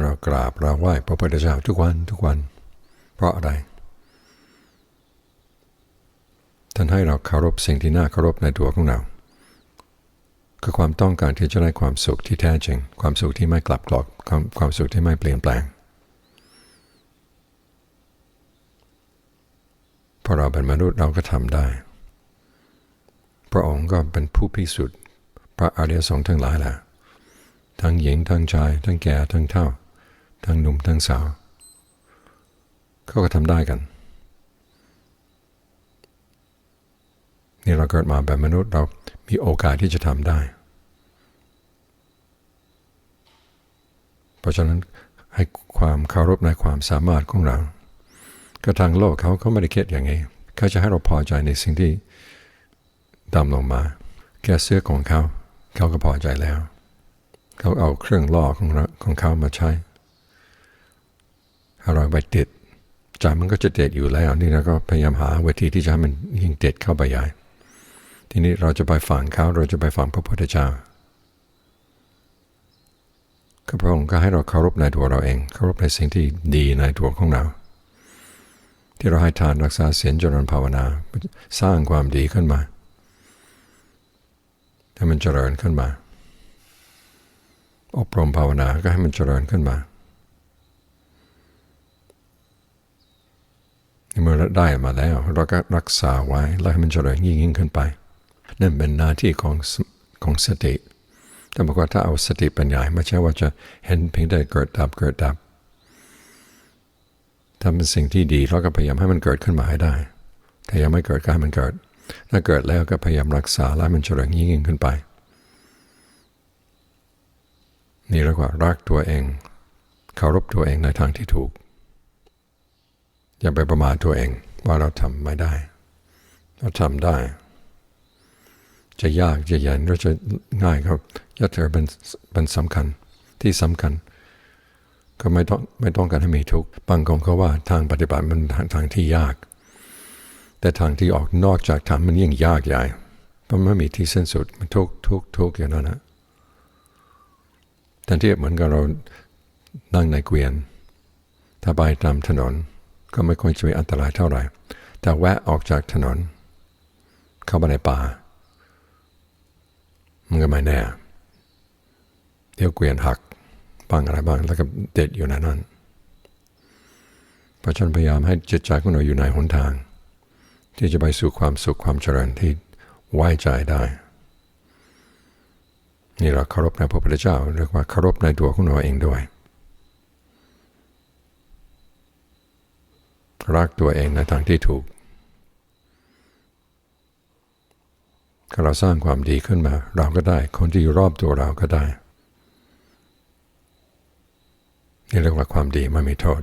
เรากราบเราไหว้พระพุทธเจ้าทุกวันทุกวัน เพราะอะไร ท่านให้เราเคารพสิ่งที่น่าเคารพในตัวของเรา คือความต้องการที่จะได้ความสุขที่แท้จริง ความสุขที่ไม่กลับกรอกความความสุขที่ไม่เปลี่ยนแปลงพอเราเป็นมนุษย์เราก็ทำได้ พระองค์ก็เป็นผู้พิสูจน์พระอริยสงฆ์ทั้งหลายแหละทั้งหญิงทั้งชาย ทั้งแก่ทั้งเฒ่า ทั้งหนุ่มทั้งสาวเขาก็ทำได้กัน นี่เราเกิดมาแบบมนุษย์เรามีโอกาสที่จะทำได้ เพราะฉะนั้นให้ความเคารพในความสามารถของเราก็ทางโลกเขาเขาไม่ได้คิดอย่างนี้เขาจะให้เราพอใจในสิ่งที่ดำลงมาแค่เสื้อของเขา เขาก็พอใจแล้ว เขาเอาเครื่องล่อของของเขามาใช้ ให้เราไปติดใจมันก็จะเด็ดอยู่แล้วนี่เราก็พยายามหาวิธีที่จะให้มันยิ่งเด็ดเข้าไปใหญ่ ทีนี้เราจะไปฝังเขาเราจะไปฝังพระพุทธเจ้าก็พระองค์ก็ให้เราเคารพในตัวเราเองเคารพในสิ่งที่ดีในตัวของเรา ที่เราให้ทานรักษาศีลเจริญภาวนา สร้างความดีขึ้นมาให้มันเจริญขึ้นมา อบรมภาวนาก็ให้มันเจริญขึ้นมา เมื่อได้มาแล้วเราก็รักษาไว้แล้วให้มันเจริญยิ่งยิ่งขึ้นไป นั่นเป็นหน้าที่ของของสติแต่บอกว่าถ้าเอาสติปัญญาไม่ใช่ว่าจะเห็นเพียงแต่เกิดดับเกิดดับทำเป็นสิ่งที่ดีเราก็พยายามให้มันเกิดขึ้นมาให้ได้ ถ้ายังไม่เกิดก็ให้มันเกิด ถ้าเกิดแล้วก็พยายามรักษาแล้วมันเจริญยิ่งยิ่งขึ้นไป นี่เรียกว่ารักตัวเองเคารพตัวเองในทางที่ถูก อย่าไปประมาทตัวเองว่าเราทำไม่ได้ เราทำได้ จะยากจะเย็นหรือจะง่ายครับยัตเธอเป็นเป็นสำคัญที่สำคัญ ก็ไม่ต้องไม่ต้องการให้มีทุกข์บางคนเขาว่าทางปฏิบัติมันทางทางที่ยาก แต่ทางที่ออกนอกจากทางมันยิ่งยากใหญ่เพราะไม่มีที่สิ้นสุดมันทุกทุกทุกอย่างนั้นนะแทนที่เหมือนกับเรานั่งในเกวียนถ้าไปตามถนน ก็ไม่ค่อยจะมีอันตรายเท่าไหร่ แต่แวะออกจากถนน เข้าไปในป่า มันก็ไม่แน่ เดี๋ยวเกวียนหักบ้างอะไรบ้างแล้วก็เด็ดอยู่ในนั้นพระฉันพยายามให้จิตใจของเราอยู่ในหนทาง ที่จะไปสู่ความสุขความเจริญที่ไว้ใจได้ นี่เราเคารพในพระพุทธเจ้าเรียกว่าเคารพในตัวของเราเองด้วย รักตัวเองในทางที่ถูกถ้าเราสร้างความดีขึ้นมา เราก็ได้ คนที่อยู่รอบตัวเราก็ได้ นี่เรียกว่าความดีไม่มีโทษ